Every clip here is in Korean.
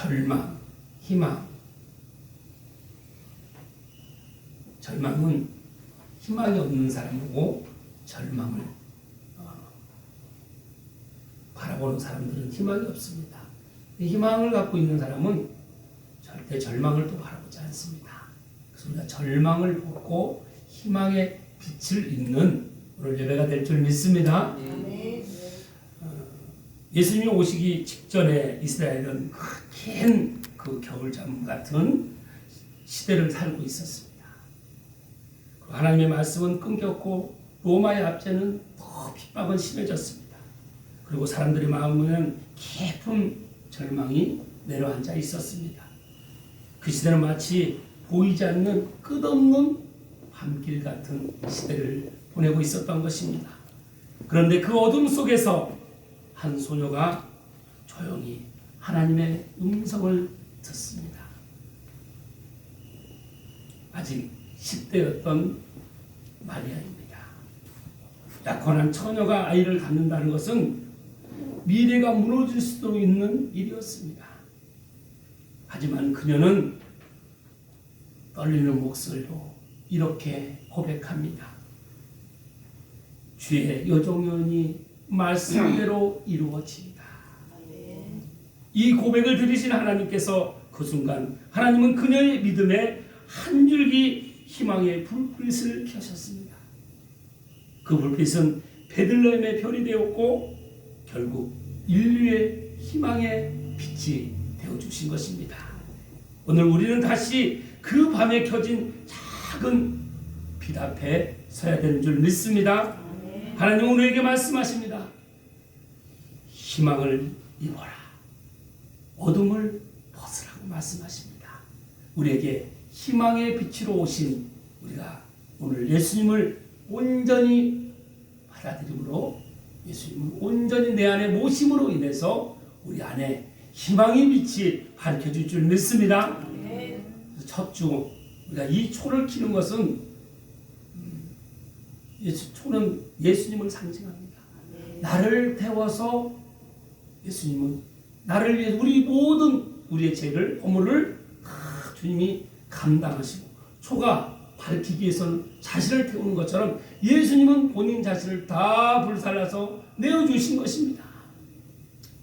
절망, 희망. 절망은 희망이 없는 사람이고 절망을 어, 바라보는 사람들은 희망이 없습니다. 희망을 갖고 있는 사람은 절대 절망을 또 바라보지 않습니다. 그래서 우리가 절망을 벗고 희망의 빛을 잇는 오늘 예배가 될 줄 믿습니다. 예수님이 오시기 직전에 이스라엘은 큰 그 겨울잠 같은 시대를 살고 있었습니다. 그 하나님의 말씀은 끊겼고 로마의 압제는 더 핍박은 심해졌습니다. 그리고 사람들의 마음에는 깊은 절망이 내려앉아 있었습니다. 그 시대는 마치 보이지 않는 끝없는 밤길 같은 시대를 보내고 있었던 것입니다. 그런데 그 어둠 속에서 한 소녀가 조용히 하나님의 음성을 듣습니다. 아직 10대였던 마리아입니다. 약혼한 처녀가 아이를 갖는다는 것은 미래가 무너질 수도 있는 일이었습니다. 하지만 그녀는 떨리는 목소리로 이렇게 고백합니다. 주의 여종연이 말씀대로 이루어진다. 이 고백을 들으신 하나님께서 그 순간 하나님은 그녀의 믿음에 한 줄기 희망의 불빛을 켜셨습니다. 그 불빛은 베들레헴의 별이 되었고 결국 인류의 희망의 빛이 되어 주신 것입니다. 오늘 우리는 다시 그 밤에 켜진 작은 빛 앞에 서야 되는 줄 믿습니다. 하나님 우리에게 말씀하십니다. 희망을 입어라. 어둠을 벗으라고 말씀하십니다. 우리에게 희망의 빛으로 오신 우리가 오늘 예수님을 온전히 받아들임으로 예수님을 온전히 내 안에 모심으로 인해서 우리 안에 희망의 빛이 밝혀질 줄 믿습니다. 첫 주 우리가 이 초를 키는 것은 음, 예수, 초는 예수님을 상징합니다. 나를 태워서 예수님은 나를 위해 우리 모든 우리의 죄를 허물을 다 주님이 감당하시고 초가 밝히기 위해서는 자신을 태우는 것처럼 예수님은 본인 자신을 다 불살라서 내어주신 것입니다.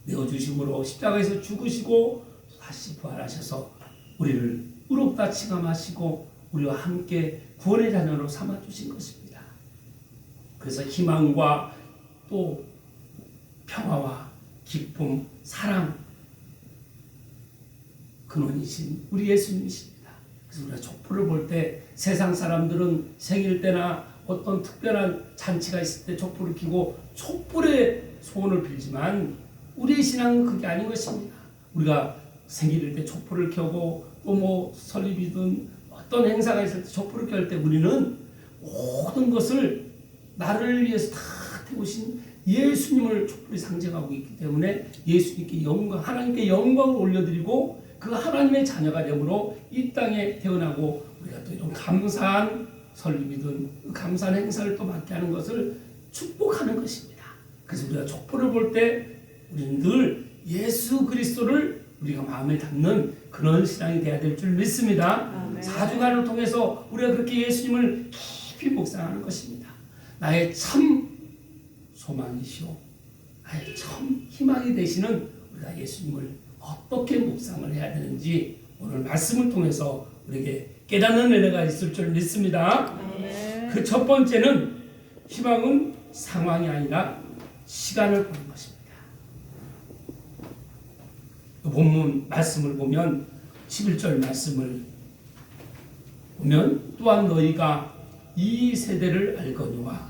내어주심으로 십자가에서 죽으시고 다시 부활하셔서 우리를 의롭다 칭함하시고 우리와 함께 구원의 자녀로 삼아주신 것입니다. 그래서 희망과 또 평화와 기쁨, 사랑 근원이신 우리 예수님이십니다. 그래서 우리가 촛불을 볼 때 세상 사람들은 생일 때나 어떤 특별한 잔치가 있을 때 촛불을 켜고 촛불의 소원을 빌지만 우리의 신앙은 그게 아닌 것입니다. 우리가 생일일 때 촛불을 켜고 또 뭐 설립이든 어떤 행사가 있을 때 촛불을 켤 때 우리는 모든 것을 나를 위해서 다 태우신 예수님을 촛불이 상징하고 있기 때문에 예수님께 영광, 하나님께 영광을 올려드리고 그 하나님의 자녀가 되므로 이 땅에 태어나고 우리가 또 이런 감사한 설립이든 그 감사한 행사를 또 맡게 하는 것을 축복하는 것입니다. 그래서 우리가 촛불을 볼 때 우리는 늘 예수 그리스도를 우리가 마음에 담는 그런 신앙이 되어야 될 줄 믿습니다. 사주간을 통해서 우리가 그렇게 예수님을 깊이 묵상하는 것입니다. 나의 참 소망이시오. 나의 참 희망이 되시는 우리가 예수님을 어떻게 묵상을 해야 되는지 오늘 말씀을 통해서 우리에게 깨닫는 은혜가 있을 줄 믿습니다. 아멘. 그첫 번째는 희망은 상황이 아니라 시간을 보는 것입니다. 그 본문 말씀을 보면 11절 말씀을 보면 또한 너희가 이 세대를 알거니와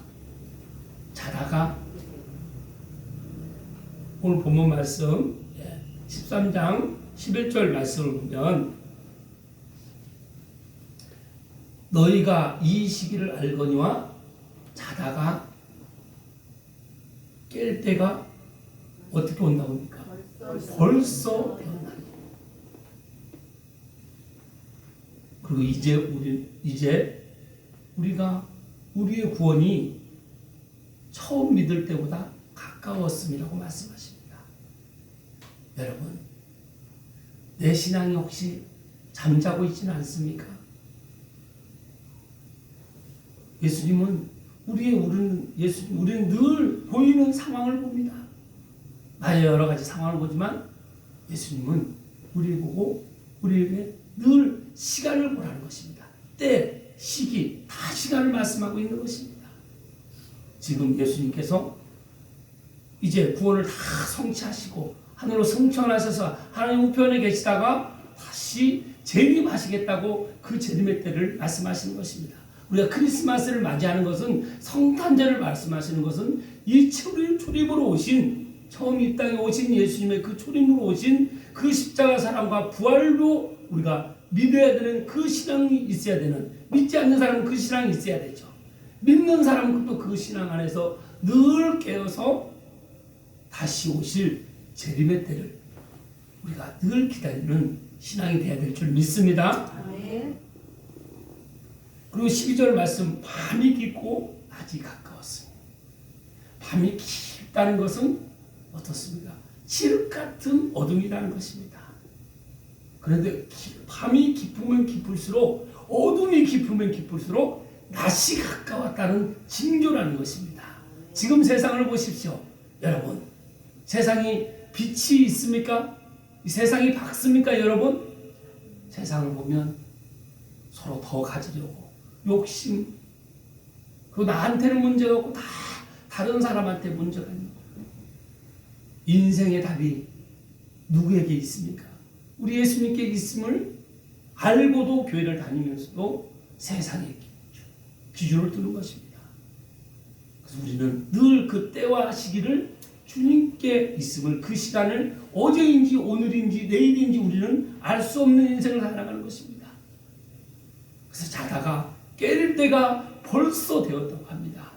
자다가 오늘 본문 말씀 13장 11절 말씀을 보면 너희가 이 시기를 알거니와 자다가 깰 때가 어떻게 온다고 합니까? 벌써 되었나니. 그리고 이제 우리 이제 우리가 우리의 구원이 처음 믿을 때보다 가까웠음이라고 말씀하십니다. 여러분, 내 신앙이 혹시 잠자고 있지는 않습니까? 예수님은 우리의 우리는 예수님 우리는 늘 보이는 상황을 봅니다. 나의 여러 가지 상황을 보지만 예수님은 우리를 보고 우리에게 늘 시간을 보라는 것입니다. 때, 시기, 다 시간을 말씀하고 있는 것입니다. 지금 예수님께서 이제 구원을 다 성취하시고 하늘로 성천하셔서 하나님 우편에 계시다가 다시 재림하시겠다고 그 재림의 때를 말씀하시는 것입니다. 우리가 크리스마스를 맞이하는 것은 성탄절을 말씀하시는 것은 이 초림, 초림으로 오신 처음 이 땅에 오신 예수님의 그 초림으로 오신 그 십자가 사랑과 부활로 우리가 믿어야 되는 그 신앙이 있어야 되는 믿지 않는 사람은 그 신앙이 있어야 되죠. 믿는 사람은 또 그 신앙 안에서 늘 깨어서 다시 오실 재림의 때를 우리가 늘 기다리는 신앙이 되어야 될 줄 믿습니다. 그리고 12절 말씀 밤이 깊고 낮이 가까웠습니다. 밤이 깊다는 것은 어떻습니까? 칠흑 같은 어둠이라는 것입니다. 그런데 기- 밤이 깊으면 깊을수록 어둠이 깊으면 깊을수록 낮이 가까웠다는 징조라는 것입니다. 지금 세상을 보십시오. 여러분, 세상이 빛이 있습니까? 이 세상이 밝습니까, 여러분? 세상을 보면 서로 더 가지려고 욕심 그 나한테는 문제가 없고 다 다른 사람한테 문제가 있는 거예요. 인생의 답이 누구에게 있습니까? 우리 예수님께 있음을 알고도 교회를 다니면서도 세상에 기준을 두는 것입니다. 그래서 우리는 늘 그 때와 시기를 주님께 있음을 그 시간을 어제인지 오늘인지 내일인지 우리는 알 수 없는 인생을 살아가는 것입니다. 그래서 자다가 깨릴 때가 벌써 되었다고 합니다.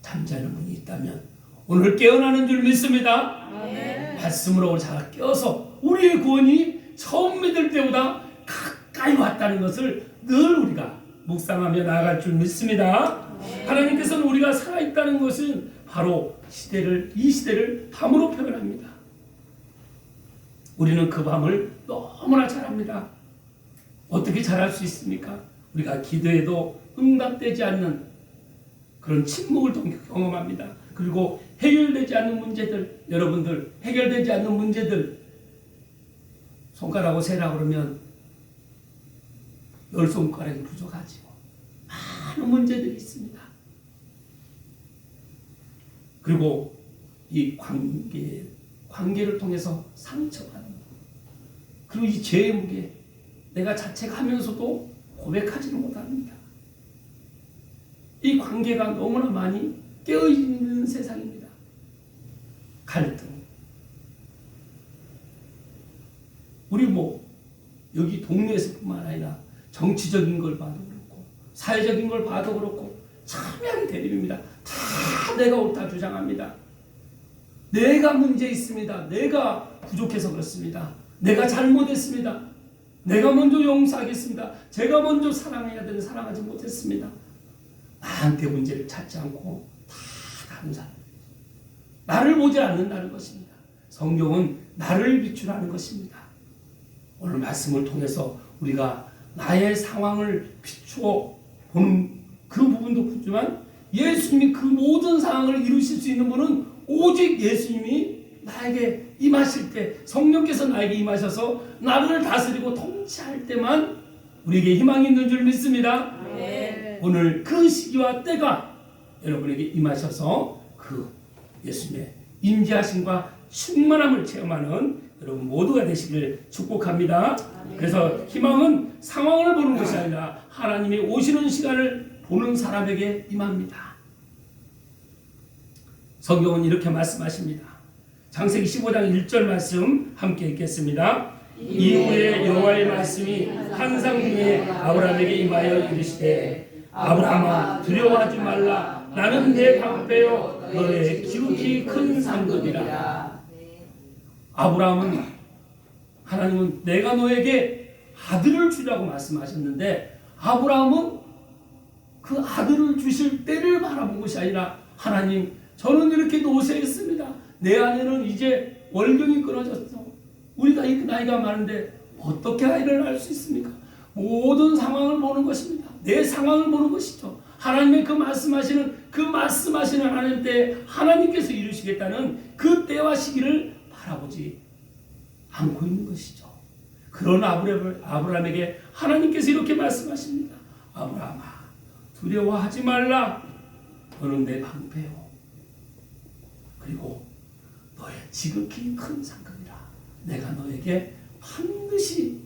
잠자는 분이 있다면 오늘 깨어나는 줄 믿습니다. 아멘. 말씀으로 잘 깨어서 우리의 구원이 처음 믿을 때보다 가까이 왔다는 것을 늘 우리가 묵상하며 나아갈 줄 믿습니다. 하나님께서는 우리가 살아있다는 것은 바로 시대를 이 시대를 밤으로 표현합니다. 우리는 그 밤을 너무나 잘 압니다. 어떻게 잘할 수 있습니까? 우리가 기도해도 응답되지 않는 그런 침묵을 통- 경험합니다. 그리고 해결되지 않는 문제들, 여러분들 해결되지 않는 문제들 손가락으로 세라 그러면 열 손가락이 부족하지요. 많은 문제들이 있습니다. 그리고 이 관계 관계를 통해서 상처받는 것. 그리고 이 죄의 무게 내가 자책하면서도 고백하지는 못합니다. 이 관계가 너무나 많이 깨어 있는 세상입니다. 갈등. 우리 뭐 여기 동네에서뿐만 아니라 정치적인 걸 봐도 사회적인 걸 봐도 그렇고 참여하게 대립입니다. 다 내가 옳다 주장합니다. 내가 문제 있습니다. 내가 부족해서 그렇습니다. 내가 잘못했습니다. 내가 먼저 용서하겠습니다. 제가 먼저 사랑해야 되는 사랑하지 못했습니다. 나한테 문제를 찾지 않고 다 사람. 나를 보지 않는다는 것입니다. 성경은 나를 비추라는 것입니다. 오늘 말씀을 통해서 우리가 나의 상황을 비추어 보는 그 부분도 보지만 예수님이 그 모든 상황을 이루실 수 있는 분은 오직 예수님이 나에게 임하실 때 성령께서 나에게 임하셔서 나를 다스리고 통치할 때만 우리에게 희망이 있는 줄 믿습니다. 아멘. 오늘 그 시기와 때가 여러분에게 임하셔서 그 예수님의 임재하심과 충만함을 체험하는 여러분 모두가 되시길 축복합니다. 그래서 희망은 상황을 보는 것이 아니라 하나님이 오시는 시간을 보는 사람에게 임합니다. 성경은 이렇게 말씀하십니다. 장세기 15장 1절 말씀 함께 읽겠습니다. 이후에 여호와의 말씀이 환상 중에 아브라함에게 임하여 이르시되 아브라함아 두려워하지 말라 나는 내 방패요 너의 기욱이 큰 상급이라 아브라함은 하나님은 내가 너에게 아들을 주라고 말씀하셨는데 아브라함은 그 아들을 주실 때를 바라본 것이 아니라 하나님 저는 이렇게 노쇠했습니다. 내 아내는 이제 월경이 끊어졌어. 우리가 이 나이가 많은데 어떻게 아이를 낳을 수 있습니까? 모든 상황을 보는 것입니다. 내 상황을 보는 것이죠. 하나님의 그 말씀하시는 그 말씀하시는 하나님 때 하나님께서 이루시겠다는 그 때와 시기를 바라보지 않고 있는 것이죠. 그런 아브라함, 아브라함에게 하나님께서 이렇게 말씀하십니다. 아브라함아 두려워하지 말라. 너는 내 방패요. 그리고 너의 지극히 큰 상급이라. 내가 너에게 반드시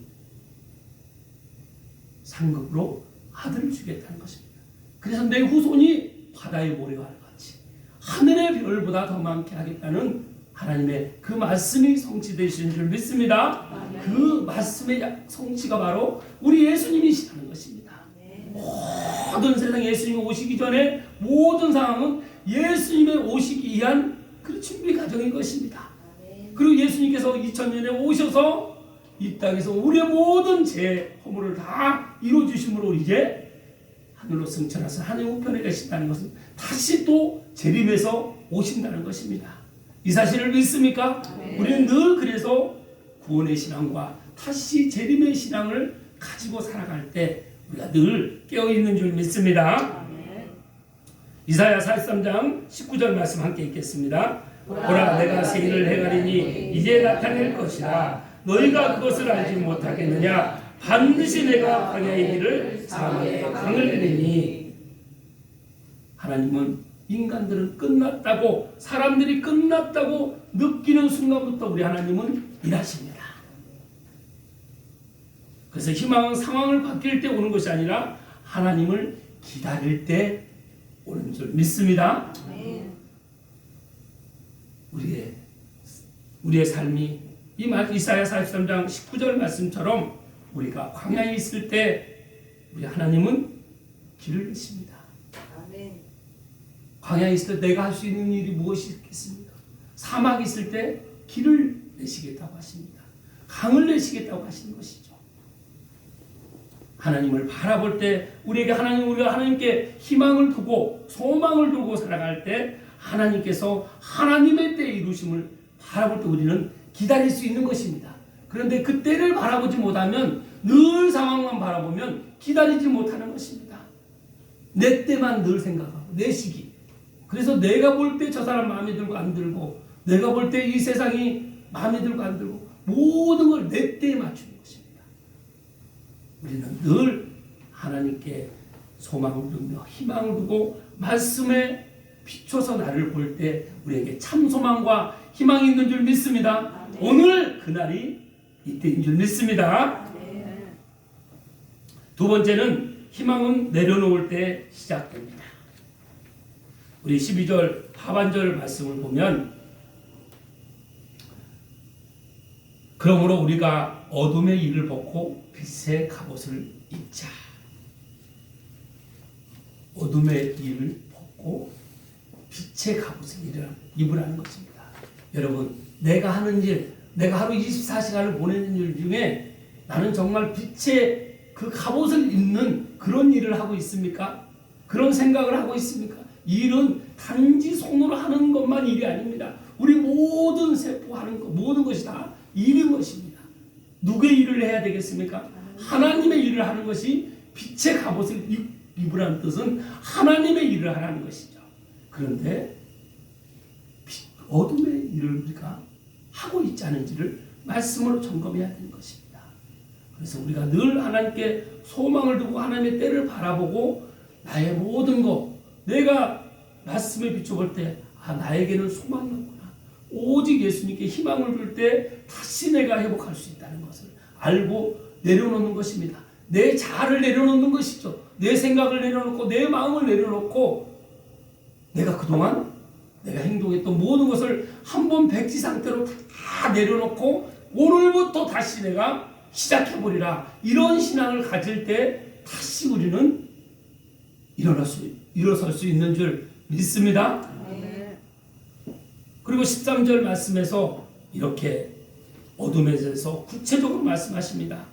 상급으로 아들을 주겠다는 것입니다. 그래서 내 후손이 바다의 모래와 같이 하늘의 별보다 더 많게 하겠다는 하나님의 그 말씀이 성취되신 줄 믿습니다. 그 말씀의 약- 성취가 바로 우리 예수님이시라는 것입니다. 모든 세상 예수님이 오시기 전에 모든 상황은 예수님의 오시기 위한 그 준비 과정인 것입니다. 그리고 예수님께서 2000년에 오셔서 이 땅에서 우리의 모든 죄 허물을 다 이루어 주심으로 이제 하늘로 승천하서 하늘 우편에 계신다는 것은 다시 또 재림해서 오신다는 것입니다. 이 사실을 믿습니까? 우리는 늘 그래서 구원의 신앙과 다시 재림의 신앙을 가지고 살아갈 때 우리가 늘 깨어 있는 줄 믿습니다. 이사야 43장 19절 말씀 함께 읽겠습니다. 보라 내가 새 일을 행하리니 이제 나타낼 것이라 너희가 그것을 알지 못하겠느냐 반드시 내가 광야의 길을 사막에 강을 내리니 하나님은 인간들은 끝났다고 사람들이 끝났다고 느끼는 순간부터 우리 하나님은 일하십니다. 그래서 희망은 상황을 바뀔 때 오는 것이 아니라 하나님을 기다릴 때 오는 줄 믿습니다. 우리의 우리의 삶이 이 말- 이사야 43장 19절 말씀처럼 우리가 광야에 있을 때 우리 하나님은 길을 내십니다. 광야에 있을 때 내가 할 수 있는 일이 무엇이 있겠습니까? 사막에 있을 때 길을 내시겠다고 하십니다. 강을 내시겠다고 하시는 것이죠. 하나님을 바라볼 때 우리에게 하나님 우리가 하나님께 희망을 두고 소망을 두고 살아갈 때 하나님께서 하나님의 때 이루심을 바라볼 때 우리는 기다릴 수 있는 것입니다. 그런데 그 때를 바라보지 못하면 늘 상황만 바라보면 기다리지 못하는 것입니다. 내 때만 늘 생각하고 내 시기. 그래서 내가 볼 때 저 사람 마음에 들고 안 들고 내가 볼 때 이 세상이 마음에 들고 안 들고 모든 걸 내 때에 맞추는 것입니다. 우리는 늘 하나님께 소망을 두며 희망을 두고 말씀에 비춰서 나를 볼 때 우리에게 참 소망과 희망이 있는 줄 믿습니다. 오늘 그날이 이때인 줄 믿습니다. 두 번째는 희망은 내려놓을 때 시작됩니다. 우리 12절 하반절 말씀을 보면 그러므로 우리가 어둠의 일을 벗고 빛의 갑옷을 입자. 어둠의 일을 벗고 빛의 갑옷을 입으라- 입으라는 것입니다. 여러분, 내가 하는 일, 내가 하루 24시간을 보내는 일 중에 나는 정말 빛의 그 갑옷을 입는 그런 일을 하고 있습니까? 그런 생각을 하고 있습니까? 이 일은 단지 손으로 하는 것만 일이 아닙니다. 우리 모든 세포 하는 것, 모든 것이 다 일인 것입니다. 누구의 일을 해야 되겠습니까? 하나님의 일을 하는 것이 빛의 갑옷을 입, 입으라는 뜻은 하나님의 일을 하라는 것이죠. 그런데 빛, 어둠의 일을 우리가 하고 있지 않은지를 말씀으로 점검해야 되는 것입니다. 그래서 우리가 늘 하나님께 소망을 두고 하나님의 때를 바라보고 나의 모든 것 내가 말씀에 비춰볼 때 아, 나에게는 소망이 없구나. 오직 예수님께 희망을 줄 때 다시 내가 회복할 수 있다는 것을 알고 내려놓는 것입니다. 내 자아를 내려놓는 것이죠. 내 생각을 내려놓고 내 마음을 내려놓고 내가 그동안 내가 행동했던 모든 것을 한 번 백지 상태로 다 내려놓고 오늘부터 다시 내가 시작해버리라. 이런 신앙을 가질 때 다시 우리는 일어날 수, 일어설 수 있는 줄 믿습니다. 그리고 13절 말씀에서 이렇게 어둠에 대해서 구체적으로 말씀하십니다.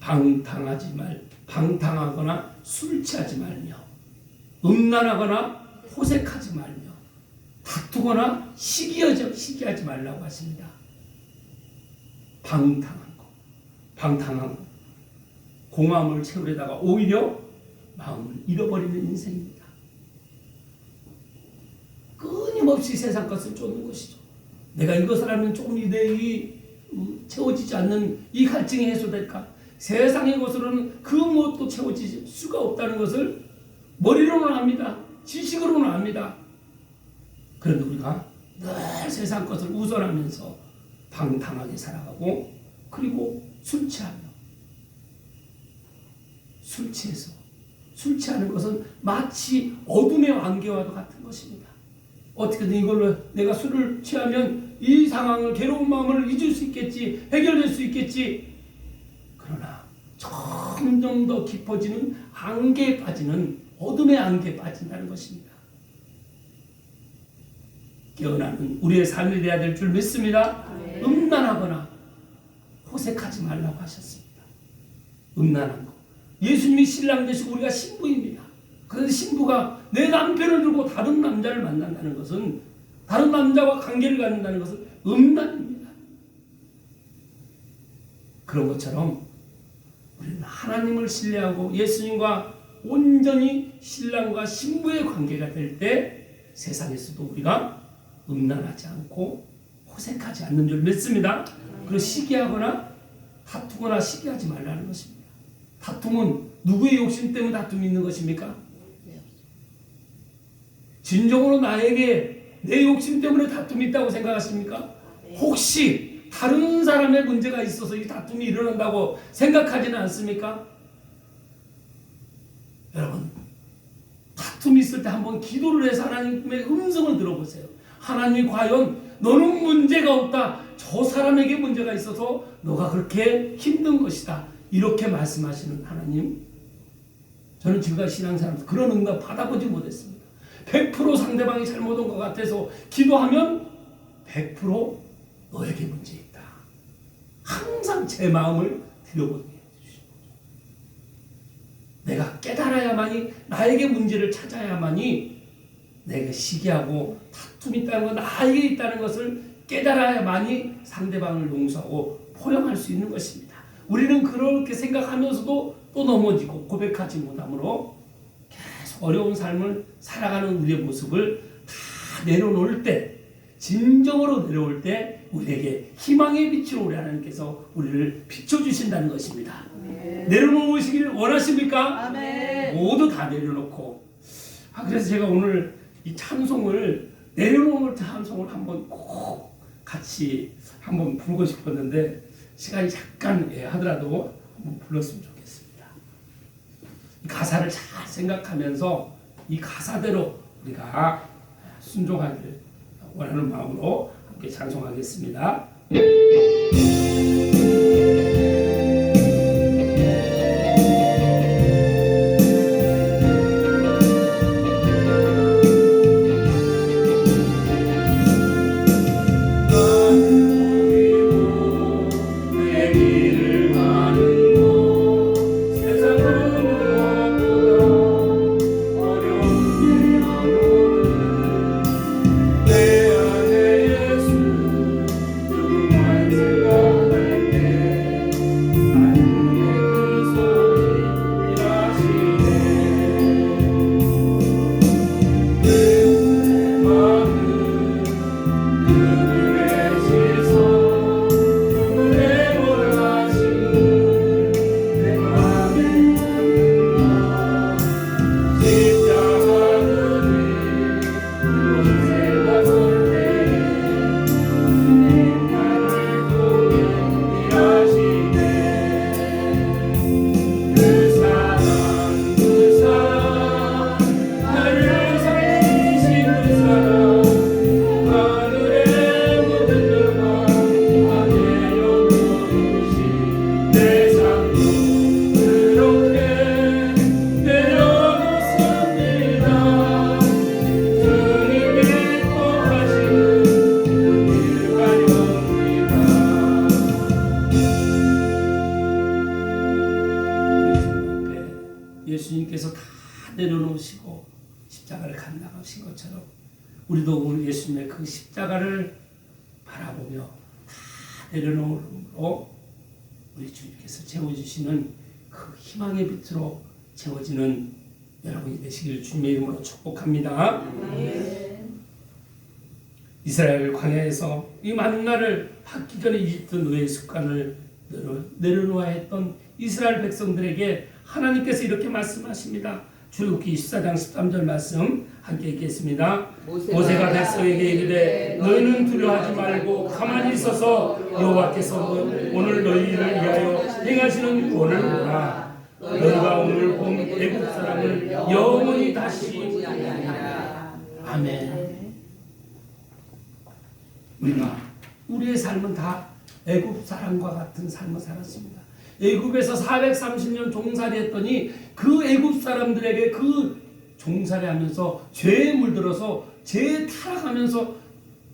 방탕하지 말, 방탕하거나 술 취하지 말며, 음란하거나 호색하지 말며, 다투거나 시기하지, 시기하지 말라고 하십니다. 방탕한 거, 방탕한 거. 공함을 채우려다가 오히려 마음을 잃어버리는 인생입니다. 끊임없이 세상 것을 쫓는 것이죠. 내가 이것을 하면 조금 내이 채워지지 않는 이 갈증이 해소될까? 세상의 것으로는 그 무엇도 채워질 수가 없다는 것을 머리로는 압니다. 지식으로는 압니다. 그런데 우리가 늘 세상 것을 우선하면서 방탕하게 살아가고 그리고 술 취하며 술 취해서 술 취하는 것은 마치 어둠의 안개와도 같은 것입니다. 어떻게든 이걸로 내가 술을 취하면 이 상황을 괴로운 마음을 잊을 수 있겠지 해결될 수 있겠지 그러나 점점 더 깊어지는 안개에 빠지는 어둠의 안개에 빠진다는 것입니다. 깨어나는 우리의 삶이 되어야 될 줄 믿습니다. 네. 음란하거나 호색하지 말라고 하셨습니다. 음란한 거. 예수님이 신랑 되시고 우리가 신부입니다. 그런데 신부가 내 남편을 두고 다른 남자를 만난다는 것은 다른 남자와 관계를 갖는다는 것은 음란입니다. 그런 것처럼 우리는 하나님을 신뢰하고 예수님과 온전히 신랑과 신부의 관계가 될 때 세상에서도 우리가 음란하지 않고 호색하지 않는 줄 믿습니다. 그리고 시기하거나 다투거나 시기하지 말라는 것입니다. 다툼은 누구의 욕심 때문에 다툼이 있는 것입니까? 진정으로 나에게 내 욕심 때문에 다툼이 있다고 생각하십니까? 혹시 다른 사람의 문제가 있어서 이 다툼이 일어난다고 생각하지는 않습니까? 여러분, 다툼이 있을 때 한번 기도를 해서 하나님의 음성을 들어보세요. 하나님 과연 너는 문제가 없다. 저 사람에게 문제가 있어서 너가 그렇게 힘든 것이다. 이렇게 말씀하시는 하나님. 저는 지금까지 신앙생활 그런 응답 받아보지 못했습니다. 100% 상대방이 잘못한 것 같아서 기도하면 100% 너에게 문제 있다. 항상 제 마음을 들여보게 해주시고 내가 깨달아야만이 나에게 문제를 찾아야만이 내가 시기하고 다툼이 있다는 건 나에게 있다는 것을 깨달아야만이 상대방을 용서하고 포용할 수 있는 것입니다. 우리는 그렇게 생각하면서도 또 넘어지고 고백하지 못하므로 계속 어려운 삶을 살아가는 우리의 모습을 다 내려놓을 때 진정으로 내려올 때 우리에게 희망의 빛으로 우리 하나님께서 우리를 비춰주신다는 것입니다. 내려놓으시길 원하십니까? 아멘. 모두 다 내려놓고 아, 그래서 제가 오늘 이 찬송을 내려놓을 찬송을 한번 꼭 같이 한번 부르고 싶었는데 시간이 잠깐 예, 하더라도 한번 불렀으면 좋겠습니다. 이 가사를 잘 생각하면서 이 가사대로 우리가 순종하길 원하는 마음으로 함께 찬송하겠습니다. 그 희망의 빛으로 채워지는 여러분이 되시길 주님의 이름으로 축복합니다. 이스라엘 광야에서 이 만나를 받기 전에 이집트 노예 습관을 내려- 내려놓아야 했던 이스라엘 백성들에게 하나님께서 이렇게 말씀하십니다. 출애굽기 14장 13절 말씀 함께 읽겠습니다. 모세가 백성에게 이르되 너희는 두려워하지 말고 가만히 있어서 여호와께서 오늘 너희를 위하여 행하시는 구원을 보라. 너희가 오늘 본 애굽 사람을 영원히 다시 보리라. 아멘. 우리가 우리의 삶은 다 애굽 사람과 같은 삶을 살았습니다. 애굽에서 430년 종살이 했더니 그 애굽 사람들에게 그 종살이 하면서 죄에 물들어서 죄에 타락하면서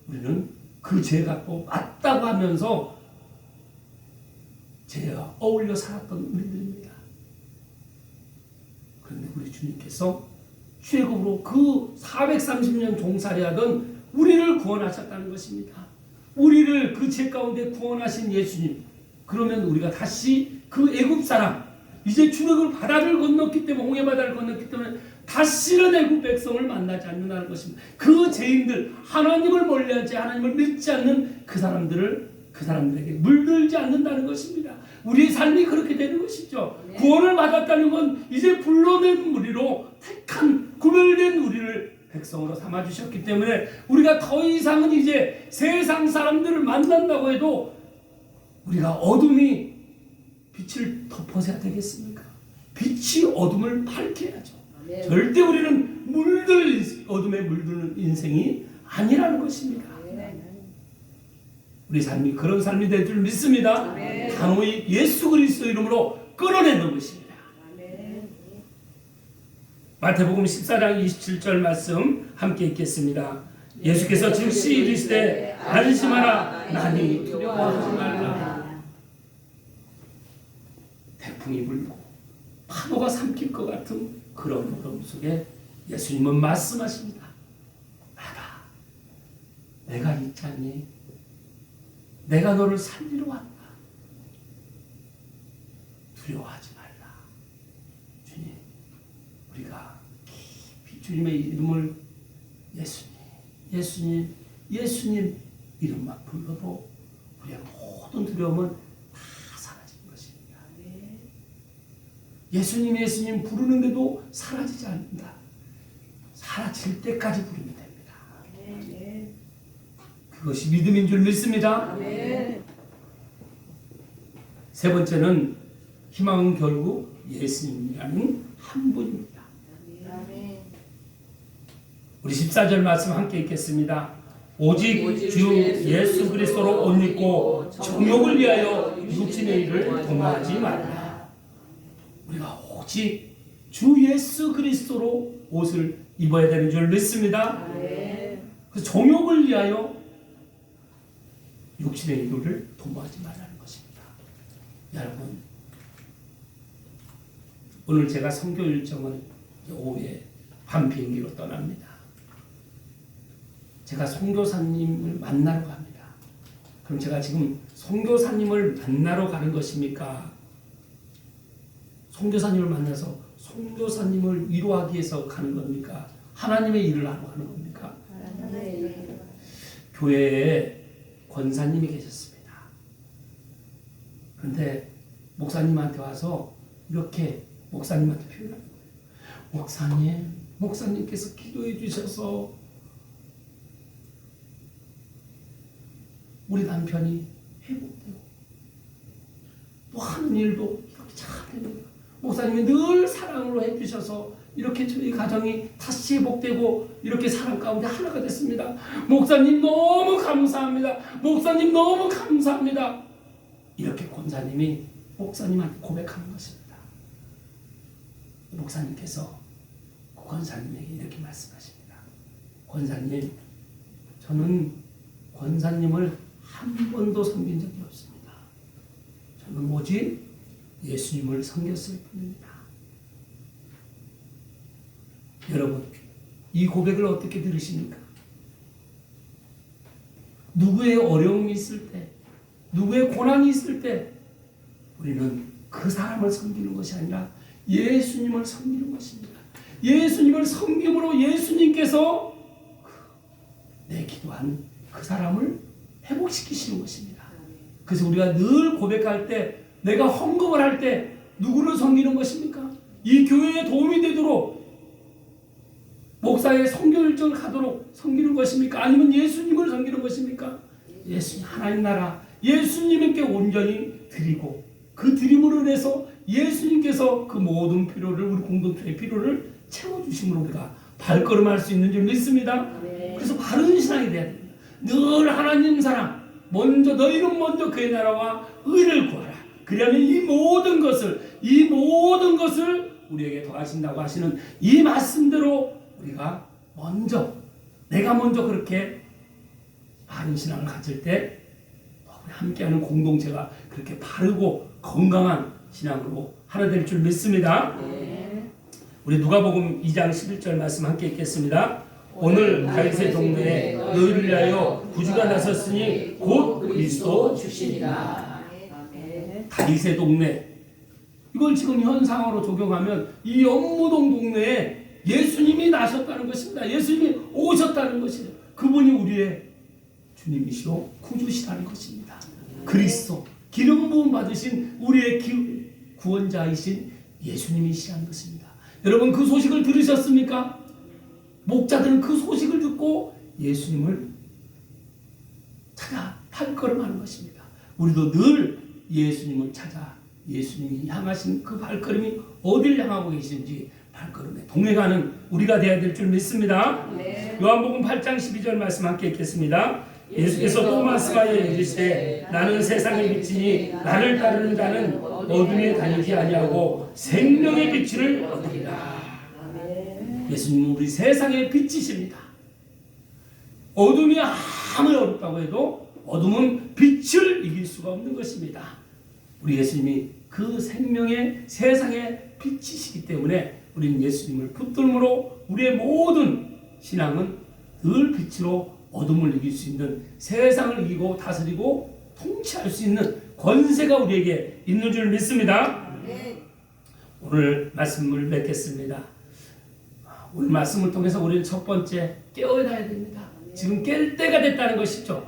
우리는 그 죄가 또 맞다고 하면서 죄와 어울려 살았던 우리들입니다. 우리 주님께서 출애굽으로 그 430년 종살이 하던 우리를 구원하셨다는 것입니다. 우리를 그 죄 가운데 구원하신 예수님. 그러면 우리가 다시 그 애굽 사람 이제 출애굽 바다를 건넜기 때문에 홍해 바다를 건넜기 때문에 다시는 애굽 백성을 만나지 않는다는 것입니다. 그 죄인들 하나님을 멀리하지 하나님을 믿지 않는 그 사람들을 그 사람들에게 물들지 않는다는 것입니다. 우리의 삶이 그렇게 되는 것이죠. 구원을 받았다는 건 이제 불러낸 무리로 택한 구별된 우리를 백성으로 삼아 주셨기 때문에 우리가 더 이상은 이제 세상 사람들을 만난다고 해도 우리가 어둠이 빛을 덮어서야 되겠습니까? 빛이 어둠을 밝혀야죠. 절대 우리는 물들 어둠에 물드는 인생이 아니라는 것입니다. 우리 삶이 그런 삶이 될 줄 믿습니다. 단호히 예수 그리스도 이름으로 끌어내는 것입니다. 마태복음 14장 27절 말씀 함께 읽겠습니다. 예수께서 즉시 이르시되 안심하라 나니 두려워하지 말라. 태풍이 불고 파도가 삼킬 것 같은 그런 물음 속에 예수님은 말씀하십니다. 나다. 내가 있잖니. 내가 너를 살리러 왔다. 두려워하지 말라. 주님, 우리가 깊이 주님의 이름을 예수님, 예수님, 예수님 이름만 불러도 우리의 모든 두려움은 다 사라지는 것입니다. 예수님, 예수님 부르는데도 사라지지 않는다. 사라질 때까지 부르면 됩니다. 그것이 믿음인 줄 믿습니다. 세 번째는 희망은 결국 예수님이라는 한 분입니다. 우리 14절 말씀 함께 읽겠습니다. 오직 주 예수 그리스도로 옷 입고 정욕을 위하여 육신의 일을 동하지 말라. 우리가 오직 주 예수 그리스도로 옷을 입어야 되는 줄 믿습니다. 그 정욕을 위하여 육신의 일을 도모하지 말라는 것입니다. 여러분, 오늘 제가 선교 일정은 오후에 밤 비행기로 떠납니다. 제가 선교사님을 만나러 갑니다. 그럼 제가 지금 선교사님을 만나러 가는 것입니까? 선교사님을 만나서 선교사님을 위로하기 위해서 가는 겁니까? 하나님의 일을 하러 가는 겁니까? 교회에 권사님이 계셨습니다. 그런데 목사님한테 와서 이렇게 목사님한테 표현하는 거예요. 목사님, 목사님께서 기도해 주셔서 우리 남편이 회복되고 또 하는 일도 이렇게 잘 되는 목사님이 늘 사랑으로 해주셔서 이렇게 저희 가정이 다시 회복되고 이렇게 사랑 가운데 하나가 됐습니다. 목사님 너무 감사합니다. 목사님 너무 감사합니다. 이렇게 권사님이 목사님한테 고백하는 것입니다. 목사님께서 그 권사님에게 이렇게 말씀하십니다. 권사님, 저는 권사님을 한 번도 섬긴 적이 없습니다. 저는 오직 예수님을 섬겼을 뿐입니다. 여러분, 이 고백을 어떻게 들으십니까? 누구의 어려움이 있을 때, 누구의 고난이 있을 때 우리는 그 사람을 섬기는 것이 아니라 예수님을 섬기는 것입니다. 예수님을 섬김으로 예수님께서 그- 내 기도한 그 사람을 회복시키시는 것입니다. 그래서 우리가 늘 고백할 때 내가 헌금을 할 때 누구를 섬기는 것입니까? 이 교회에 도움이 되도록 목사의 일정을 가도록 섬기는 것입니까? 아니면 예수님을 섬기는 것입니까? 예수님 하나님 나라 예수님께 온전히 드리고 그 드림으로 인해서 예수님께서 그 모든 필요를 우리 공동체의 필요를 채워주심으로 우리가 발걸음할 수 있는 줄 믿습니다. 그래서 바른 신앙이 돼야 됩니다. 늘 하나님 사랑 먼저 너희는 먼저 그의 나라와 의를 구하라. 그러면 이 모든 것을 이 모든 것을 우리에게 더하신다고 하시는 이 말씀대로 우리가 먼저 내가 먼저 그렇게 바른 신앙을 가질 때 함께하는 공동체가 그렇게 바르고 건강한 신앙으로 하나 될 줄 믿습니다. 우리 누가복음 2장 11절 말씀 함께 읽겠습니다. 오늘 다윗의 동네에 너희를 위하여 구주가 나섰으니 곧 그리스도 주시니라. 다윗의 동네 이걸 지금 현상으로 적용하면 이 연무동 동네에 예수님이 나셨다는 것입니다. 예수님이 오셨다는 것이에요. 그분이 우리의 주님이시오 구주시라는 것입니다. 그리스도 기름 부음 받으신 우리의 기- 구원자이신 예수님이시라는 것입니다. 여러분 그 소식을 들으셨습니까? 목자들은 그 소식을 듣고 예수님을 찾아 발걸음하는 것입니다. 우리도 늘 예수님을 찾아 예수님이 향하신 그 발걸음이 어딜 향하고 계신지 발걸음에 동행하는 우리가 되어야 될 줄 믿습니다. 요한복음 8장 12절 말씀 함께 읽겠습니다. 예수께서 또 말씀하여 이르시되 나는 세상의 빛이니 나를 따르는 자는 어둠에 다니지 아니하고 생명의 빛을 얻으리라. 예수님은 우리 세상의 빛이십니다. 어둠이 아무리 어렵다고 해도 어둠은 빛을 이길 수가 없는 것입니다. 우리 예수님이 그 생명의 세상의 빛이시기 때문에 우리는 예수님을 붙들므로 우리의 모든 신앙은 늘 빛으로 어둠을 이길 수 있는 세상을 이기고 다스리고 통치할 수 있는 권세가 우리에게 있는 줄 믿습니다. 오늘 말씀을 맺겠습니다. 오늘 말씀을 통해서 우리는 첫 번째 깨어나야 됩니다. 지금 깰 때가 됐다는 것이죠.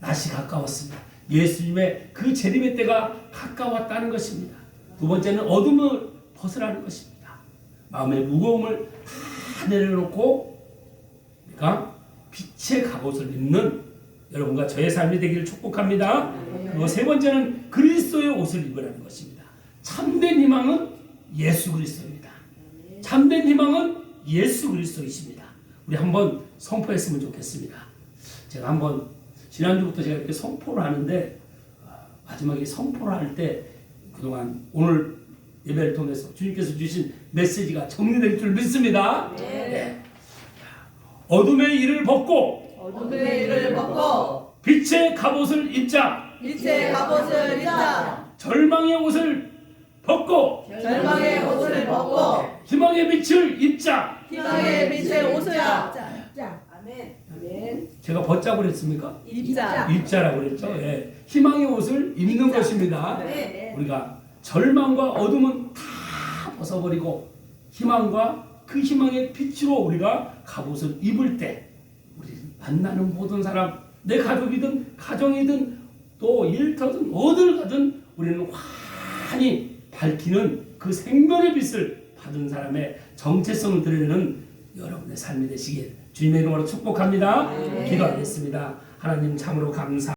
낮이 가까웠습니다. 예수님의 그 재림의 때가 가까웠다는 것입니다. 두 번째는 어둠을 벗으라는 것입니다. 마음의 무거움을 다 내려놓고 우리가 빛의 갑옷을 입는 여러분과 저의 삶이 되기를 축복합니다. 그리고 세 번째는 그리스도의 옷을 입으라는 것입니다. 참된 희망은 예수 그리스도입니다. 참된 희망은 예수 그리스도이십니다. 우리 한번 선포했으면 좋겠습니다. 제가 한번 지난주부터 제가 이렇게 선포를 하는데 아, 마지막에 선포를 할 때 그동안 오늘 예배를 통해서 주님께서 주신 메시지가 정리될 줄 믿습니다. 네. 어둠의 일을 벗고 어둠의 일을 벗고 빛의 갑옷을 입자. 빛의 갑옷을 입자 절망의 옷을 벗고 절망의 옷을 벗고 희망의 빛을 입자. 희망의 빛의 옷을 제가 벗자고 그랬습니까? 입자 입자라고 그랬죠. 예. 희망의 옷을 입는 것입니다. 네. 우리가 절망과 어둠은 다 벗어버리고 희망과 그 희망의 빛으로 우리가 갑옷을 입을 때 우리 만나는 모든 사람 내 가족이든 가정이든 또 일터든 어딜 가든 우리는 환히 밝히는 그 생명의 빛을 받은 사람의 정체성을 드러내는 여러분의 삶이 되시길 주님의 이름으로 축복합니다. 기도하겠습니다. 하나님 참으로 감사.